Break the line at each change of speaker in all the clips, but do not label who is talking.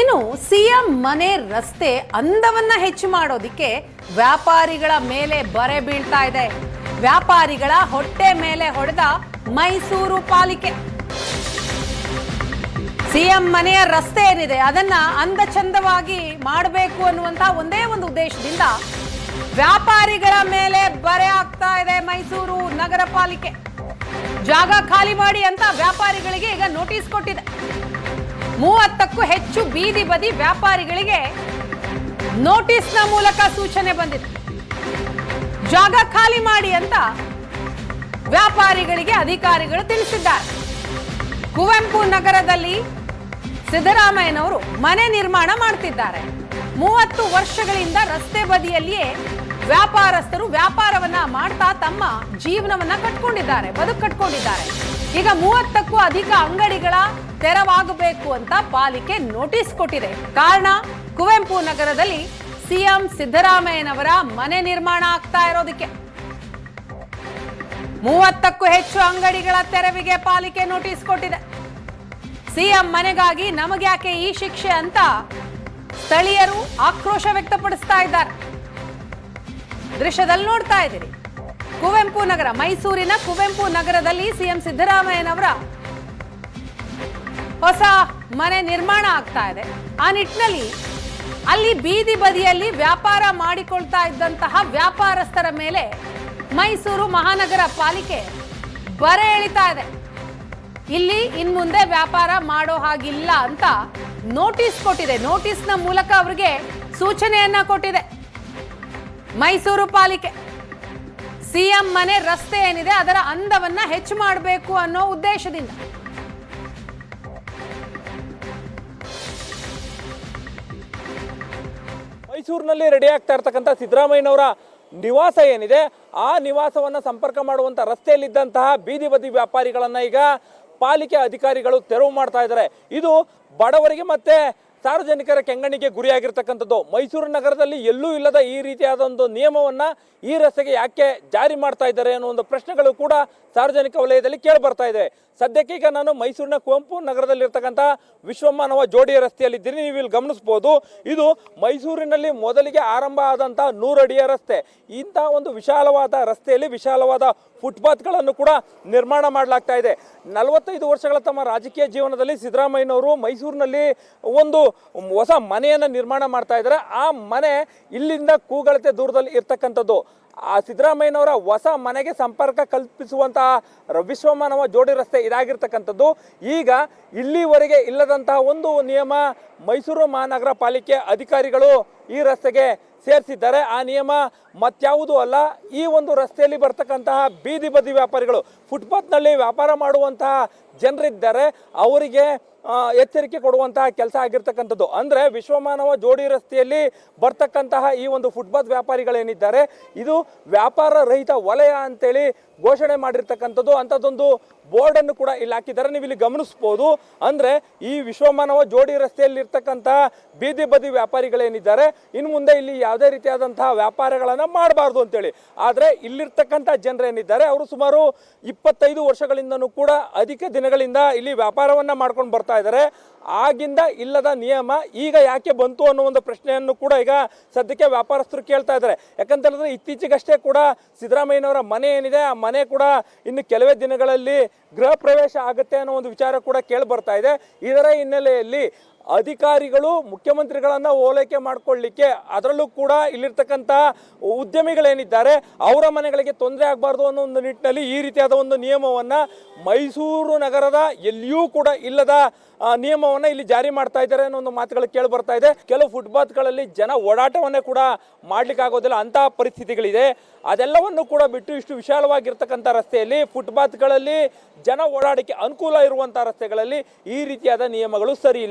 ಇನ್ನು ಸಿಎಂ ಮನೆ ರಸ್ತೆ ಅಂದವನ್ನ ಹೆಚ್ಚು ಮಾಡೋದಿಕ್ಕೆ ವ್ಯಾಪಾರಿಗಳ ಮೇಲೆ ಬರೆ ಬೀಳ್ತಾ ಇದೆ. ವ್ಯಾಪಾರಿಗಳ ಹೊಟ್ಟೆ ಮೇಲೆ ಹೊಡೆದ ಮೈಸೂರು ಪಾಲಿಕೆ. ಸಿಎಂ ಮನೆಯ ರಸ್ತೆ ಏನಿದೆ, ಅದನ್ನ ಅಂದ ಚಂದವಾಗಿ ಮಾಡಬೇಕು ಅನ್ನುವಂತ ಒಂದೇ ಒಂದು ಉದ್ದೇಶದಿಂದ ವ್ಯಾಪಾರಿಗಳ ಮೇಲೆ ಬರೆ ಆಗ್ತಾ ಇದೆ ಮೈಸೂರು ನಗರ ಪಾಲಿಕೆ. ಜಾಗ ಖಾಲಿ ಮಾಡಿ ಅಂತ ವ್ಯಾಪಾರಿಗಳಿಗೆ ಈಗ ನೋಟಿಸ್ ಕೊಟ್ಟಿದೆ. ಮೂವತ್ತಕ್ಕೂ ಹೆಚ್ಚು ಬೀದಿ ಬದಿ ವ್ಯಾಪಾರಿಗಳಿಗೆ ನೋಟಿಸ್ನ ಮೂಲಕ ಸೂಚನೆ ಬಂದಿತ್ತು ಜಾಗ ಖಾಲಿ ಮಾಡಿ ಅಂತ ವ್ಯಾಪಾರಿಗಳಿಗೆ ಅಧಿಕಾರಿಗಳು ತಿಳಿಸಿದ್ದಾರೆ. ಕುವೆಂಪು ನಗರದಲ್ಲಿ ಸಿದ್ದರಾಮಯ್ಯನವರು ಮನೆ ನಿರ್ಮಾಣ ಮಾಡ್ತಿದ್ದಾರೆ. ಮೂವತ್ತು ವರ್ಷಗಳಿಂದ ರಸ್ತೆ ಬದಿಯಲ್ಲಿಯೇ ವ್ಯಾಪಾರಸ್ಥರು ವ್ಯಾಪಾರವನ್ನ ಮಾಡ್ತಾ ತಮ್ಮ ಜೀವನವನ್ನ ಕಟ್ಕೊಂಡಿದ್ದಾರೆ ಬದುಕು ಕಟ್ಕೊಂಡಿದ್ದಾರೆ ಈಗ ಮೂವತ್ತಕ್ಕೂ ಅಧಿಕ ಅಂಗಡಿಗಳ ತೆರವಾಗಬೇಕು ಅಂತ ಪಾಲಿಕೆ ನೋಟಿಸ್ ಕೊಟ್ಟಿದೆ. ಕಾರಣ, ಕುವೆಂಪು ನಗರದಲ್ಲಿ ಸಿಎಂ ಸಿದ್ದರಾಮಯ್ಯನವರ ಮನೆ ನಿರ್ಮಾಣ ಆಗ್ತಾ ಇರೋದಕ್ಕೆ. ಮೂವತ್ತಕ್ಕೂ ಹೆಚ್ಚು ಅಂಗಡಿಗಳ ತೆರವಿಗೆ ಪಾಲಿಕೆ ನೋಟಿಸ್ ಕೊಟ್ಟಿದೆ. ಸಿಎಂ ಮನೆಗಾಗಿ ನಮಗ್ಯಾಕೆ ಈ ಶಿಕ್ಷೆ ಅಂತ ಸ್ಥಳೀಯರು ಆಕ್ರೋಶ ವ್ಯಕ್ತಪಡಿಸ್ತಾ ಇದ್ದಾರೆ. ದೃಶ್ಯದಲ್ಲಿ ನೋಡ್ತಾ ಇದ್ದೀರಿ. ಕುವೆಂಪು ನಗರ, ಮೈಸೂರಿನ ಕುವೆಂಪು ನಗರದಲ್ಲಿ ಸಿಎಂ ಸಿದ್ದರಾಮಯ್ಯನವರ ಹೊಸ ಮನೆ ನಿರ್ಮಾಣ ಆಗ್ತಾ ಇದೆ. ಆ ನಿಟ್ಟಿನಲ್ಲಿ ಅಲ್ಲಿ ಬೀದಿ ಬದಿಯಲ್ಲಿ ವ್ಯಾಪಾರ ಮಾಡಿಕೊಳ್ತಾ ಇದ್ದಂತಹ ವ್ಯಾಪಾರಸ್ಥರ ಮೇಲೆ ಮೈಸೂರು ಮಹಾನಗರ ಪಾಲಿಕೆ ಬರೆ ಎಳಿತಾ ಇದೆ. ಇಲ್ಲಿ ಇನ್ಮುಂದೆ ವ್ಯಾಪಾರ ಮಾಡೋ ಹಾಗಿಲ್ಲ ಅಂತ ನೋಟಿಸ್ ಕೊಟ್ಟಿದೆ. ನೋಟಿಸ್ನ ಮೂಲಕ ಅವರಿಗೆ ಸೂಚನೆಯನ್ನ ಕೊಟ್ಟಿದೆ. ಮೈಸೂರು ಪಾಲಿಕೆ. ಸಿಎಂ ಮನೆ ರಸ್ತೆ ಏನಿದೆ ಅದರ ಅಂದವನ್ನ ಹೆಚ್ಚು ಮಾಡಬೇಕು ಅನ್ನೋ ಉದ್ದೇಶದಿಂದ.
ಮೈಸೂರಿನಲ್ಲಿ ರೆಡಿ ಆಗ್ತಾ ಇರ್ತಕ್ಕಂಥ ಸಿದ್ದರಾಮಯ್ಯನವರ ನಿವಾಸ ಏನಿದೆ, ಆ ನಿವಾಸವನ್ನ ಸಂಪರ್ಕ ಮಾಡುವಂತ ರಸ್ತೆಯಲ್ಲಿದ್ದಂತಹ ಬೀದಿ ಬದಿ ವ್ಯಾಪಾರಿಗಳನ್ನ ಈಗ ಪಾಲಿಕೆ ಅಧಿಕಾರಿಗಳು ತೆರವು ಮಾಡ್ತಾ ಇದ್ದಾರೆ. ಇದು ಬಡವರಿಗೆ ಮತ್ತೆ ಸಾರ್ವಜನಿಕರ ಕೆಂಗಣ್ಣಿಗೆ ಗುರಿಯಾಗಿರ್ತಕ್ಕಂಥದ್ದು. ಮೈಸೂರು ನಗರದಲ್ಲಿ ಎಲ್ಲೂ ಇಲ್ಲದ ಈ ರೀತಿಯಾದ ಒಂದು ನಿಯಮವನ್ನ ಈ ರಸ್ತೆಗೆ ಯಾಕೆ ಜಾರಿ ಮಾಡ್ತಾ ಇದ್ದಾರೆ ಅನ್ನೋ ಒಂದು ಪ್ರಶ್ನೆಗಳು ಕೂಡ ಸಾರ್ವಜನಿಕ ವಲಯದಲ್ಲಿ ಕೇಳಿ ಬರ್ತಾ ಇದೆ. ಸದ್ಯಕ್ಕೆ ಈಗ ನಾನು ಮೈಸೂರಿನ ಕುವೆಂಪು ನಗರದಲ್ಲಿರ್ತಕ್ಕಂಥ ವಿಶ್ವಮಾನವ ಜೋಡಿಯ ರಸ್ತೆಯಲ್ಲಿದ್ದೀನಿ ನೀವು ಇಲ್ಲಿ ಗಮನಿಸ್ಬೋದು. ಇದು ಮೈಸೂರಿನಲ್ಲಿ ಮೊದಲಿಗೆ ಆರಂಭ ಆದಂಥ ನೂರಡಿಯ ರಸ್ತೆ. ಇಂಥ ಒಂದು ವಿಶಾಲವಾದ ರಸ್ತೆಯಲ್ಲಿ ವಿಶಾಲವಾದ ಫುಟ್ಪಾತ್ಗಳನ್ನು ಕೂಡ ನಿರ್ಮಾಣ ಮಾಡಲಾಗ್ತಾ ಇದೆ. ನಲವತ್ತೈದು ವರ್ಷಗಳ ತಮ್ಮ ರಾಜಕೀಯ ಜೀವನದಲ್ಲಿ ಸಿದ್ದರಾಮಯ್ಯನವರು ಮೈಸೂರಿನಲ್ಲಿ ಒಂದು ಹೊಸ ಮನೆಯನ್ನು ನಿರ್ಮಾಣ ಮಾಡ್ತಾ ಇದ್ದಾರೆ. ಆ ಮನೆ ಇಲ್ಲಿಂದ ಕೂಗಳತೆ ದೂರದಲ್ಲಿ ಇರ್ತಕ್ಕಂಥದ್ದು. ಸಿದ್ದರಾಮಯ್ಯನವರ ಹೊಸ ಮನೆಗೆ ಸಂಪರ್ಕ ಕಲ್ಪಿಸುವಂತಹ ವಿಶ್ವಮಾನವ ಜೋಡಿ ರಸ್ತೆ ಇದಾಗಿರ್ತಕ್ಕಂಥದ್ದು. ಈಗ ಇಲ್ಲಿವರೆಗೆ ಇಲ್ಲದಂತಹ ಒಂದು ನಿಯಮ ಮೈಸೂರು ಮಹಾನಗರ ಪಾಲಿಕೆ ಅಧಿಕಾರಿಗಳು ಈ ರಸ್ತೆಗೆ ಸೇರಿಸಿದ್ದಾರೆ. ಆ ನಿಯಮ ಮತ್ಯಾವುದೂ ಅಲ್ಲ, ಈ ಒಂದು ರಸ್ತೆಯಲ್ಲಿ ಬರ್ತಕ್ಕಂತಹ ಬೀದಿ ಬದಿ ವ್ಯಾಪಾರಿಗಳು, ಫುಟ್ಪಾತ್ನಲ್ಲಿ ವ್ಯಾಪಾರ ಮಾಡುವಂತಹ ಜನರಿದ್ದಾರೆ, ಅವರಿಗೆ ಎಚ್ಚರಿಕೆ ಕೊಡುವಂತಹ ಕೆಲಸ ಆಗಿರ್ತಕ್ಕಂಥದ್ದು. ಅಂದರೆ ವಿಶ್ವಮಾನವ ಜೋಡಿ ರಸ್ತೆಯಲ್ಲಿ ಬರ್ತಕ್ಕಂತಹ ಈ ಒಂದು ಫುಟ್ಪಾತ್ ವ್ಯಾಪಾರಿಗಳೇನಿದ್ದಾರೆ, ಇದು ವ್ಯಾಪಾರ ರಹಿತ ವಲಯ ಅಂತೇಳಿ ಘೋಷಣೆ ಮಾಡಿರ್ತಕ್ಕಂಥದ್ದು. ಅಂಥದ್ದೊಂದು ಬೋರ್ಡನ್ನು ಕೂಡ ಇಲ್ಲಿ ಹಾಕಿದ್ದಾರೆ. ನೀವು ಇಲ್ಲಿ ಗಮನಿಸ್ಬೋದು. ಅಂದರೆ ಈ ವಿಶ್ವಮಾನವ ಜೋಡಿ ರಸ್ತೆಯಲ್ಲಿ ಇರ್ತಕ್ಕಂತಹ ಬೀದಿ ಬದಿ ವ್ಯಾಪಾರಿಗಳೇನಿದ್ದಾರೆ, ಇನ್ನು ಮುಂದೆ ಇಲ್ಲಿ ಯಾವುದೇ ರೀತಿಯಾದಂತಹ ವ್ಯಾಪಾರಗಳನ್ನು ಮಾಡಬಾರ್ದು ಅಂತೇಳಿ. ಆದರೆ ಇಲ್ಲಿರ್ತಕ್ಕಂಥ ಜನರೇನಿದ್ದಾರೆ, ಅವರು ಸುಮಾರು ಇಪ್ಪತ್ತೈದು ವರ್ಷಗಳಿಂದನೂ ಕೂಡ ಅಧಿಕ ದಿನಗಳಿಂದ ಇಲ್ಲಿ ವ್ಯಾಪಾರವನ್ನ ಮಾಡ್ಕೊಂಡು ಬರ್ತಾ ಇದ್ದಾರೆ. ಆಗಿಂದ ಇಲ್ಲದ ನಿಯಮ ಈಗ ಯಾಕೆ ಬಂತು ಅನ್ನೋ ಒಂದು ಪ್ರಶ್ನೆಯನ್ನು ಕೂಡ ಈಗ ಸದ್ಯಕ್ಕೆ ವ್ಯಾಪಾರಸ್ಥರು ಕೇಳ್ತಾ ಇದ್ದಾರೆ. ಯಾಕಂತ ಹೇಳಿದ್ರೆ ಇತ್ತೀಚೆಗಷ್ಟೇ ಕೂಡ ಸಿದ್ದರಾಮಯ್ಯನವರ ಮನೆ ಏನಿದೆ, ಆ ಮನೆ ಕೂಡ ಇನ್ನು ಕೆಲವೇ ದಿನಗಳಲ್ಲಿ ಗೃಹ ಪ್ರವೇಶ ಆಗುತ್ತೆ ಅನ್ನೋ ಒಂದು ವಿಚಾರ ಕೂಡ ಕೇಳಿ ಬರ್ತಾ ಇದೆ. ಇದರ ಹಿನ್ನೆಲೆಯಲ್ಲಿ ಅಧಿಕಾರಿಗಳು, ಮುಖ್ಯಮಂತ್ರಿಗಳನ್ನ ಓಲೈಕೆ ಮಾಡ್ಕೊಳ್ಳಿಕ್ಕೆ ಅದರಲ್ಲೂ ಕೂಡ ಇಲ್ಲಿರ್ತಕ್ಕಂಥ ಉದ್ಯಮಿಗಳೇನಿದ್ದಾರೆ, ಅವರ ಮನೆಗಳಿಗೆ ತೊಂದರೆ ಆಗಬಾರ್ದು ಅನ್ನೋ ಒಂದು ನಿಟ್ಟಿನಲ್ಲಿ ಈ ರೀತಿಯಾದ ಒಂದು ನಿಯಮವನ್ನ ಮೈಸೂರು ನಗರದ ಎಲ್ಲಿಯೂ ಕೂಡ ಇಲ್ಲದ ನಿಯಮವನ್ನ ಇಲ್ಲಿ ಜಾರಿ ಮಾಡ್ತಾ ಇದ್ದಾರೆ ಅನ್ನೋ ಒಂದು ಮಾತುಗಳು ಕೇಳಿ ಬರ್ತಾ ಇದೆ. ಕೆಲವು ಫುಟ್ಪಾತ್ಗಳಲ್ಲಿ ಜನ ಓಡಾಟವನ್ನೇ ಕೂಡ ಮಾಡ್ಲಿಕ್ಕೆ ಆಗೋದಿಲ್ಲ ಅಂತಹ ಪರಿಸ್ಥಿತಿಗಳಿದೆ. ಅದೆಲ್ಲವನ್ನು ಕೂಡ ಬಿಟ್ಟು ಇಷ್ಟು ವಿಶಾಲವಾಗಿರ್ತಕ್ಕಂಥ ರಸ್ತೆಯಲ್ಲಿ ಫುಟ್ಪಾತ್ಗಳಲ್ಲಿ ಜನ ಓಡಾಡಕ್ಕೆ ಅನುಕೂಲ ಇರುವಂಥ ರಸ್ತೆಗಳಲ್ಲಿ ಈ ರೀತಿಯಾದ ನಿಯಮಗಳು ಸರಿ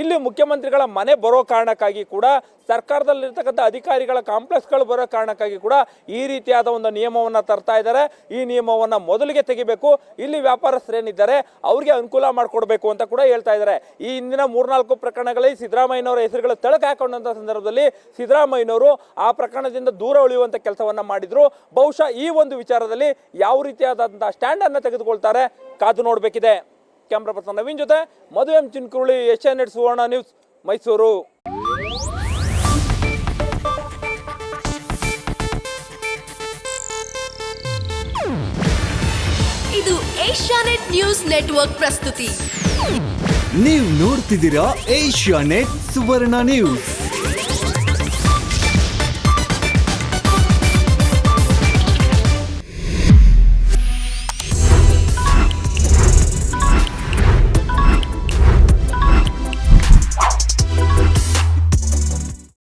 ಇಲ್ಲಿ ಮುಖ್ಯಮಂತ್ರಿಗಳ ಮನೆ ಬರೋ ಕಾರಣಕ್ಕಾಗಿ ಕೂಡ ಸರ್ಕಾರದಲ್ಲಿರ್ತಕ್ಕಂಥ ಅಧಿಕಾರಿಗಳ ಕಾಂಪ್ಲೆಕ್ಸ್ಗಳು ಬರೋ ಕಾರಣಕ್ಕಾಗಿ ಕೂಡ ಈ ರೀತಿಯಾದ ಒಂದು ನಿಯಮವನ್ನು ತರ್ತಾ ಇದ್ದಾರೆ. ಈ ನಿಯಮವನ್ನು ಮೊದಲಿಗೆ ತೆಗಿಬೇಕು. ಇಲ್ಲಿ ವ್ಯಾಪಾರಸ್ಥರೇನಿದ್ದಾರೆ, ಅವರಿಗೆ ಅನುಕೂಲ ಮಾಡಿಕೊಡ್ಬೇಕು ಅಂತ ಕೂಡ ಹೇಳ್ತಾ ಇದ್ದಾರೆ. ಈ ಹಿಂದಿನ ಮೂರ್ನಾಲ್ಕು ಪ್ರಕರಣಗಳಲ್ಲಿ ಸಿದ್ದರಾಮಯ್ಯನವರ ಹೆಸರುಗಳು ತಳಕ ಹಾಕೊಂಡಂಥ ಸಂದರ್ಭದಲ್ಲಿ ಸಿದ್ದರಾಮಯ್ಯನವರು ಆ ಪ್ರಕರಣದಿಂದ ದೂರ ಉಳಿಯುವಂಥ ಕೆಲಸವನ್ನು ಮಾಡಿದ್ರು. ಬಹುಶಃ ಈ ಒಂದು ವಿಚಾರದಲ್ಲಿ ಯಾವ ರೀತಿಯಾದಂಥ ಸ್ಟ್ಯಾಂಡನ್ನು ತೆಗೆದುಕೊಳ್ತಾರೆ ಕಾದು ನೋಡಬೇಕಿದೆ. ಕ್ಯಾಮ್ರಾ ಪರ್ಸನ್ ನವೀನ್ ಜೊತೆ Madhu M Chinkuruli Asianet ಎಡ್ ಸುವರ್ಣ ನ್ಯೂಸ್ ಮೈಸೂರು.
ಇದು ಏಷ್ಯಾನೆಟ್ ನ್ಯೂಸ್ ನೆಟ್ವರ್ಕ್ ಪ್ರಸ್ತುತಿ.
ನೀವು ನೋಡ್ತಿದ್ದೀರಾ ಏಷ್ಯಾ ನೆಟ್ ಸುವರ್ಣ ನ್ಯೂಸ್.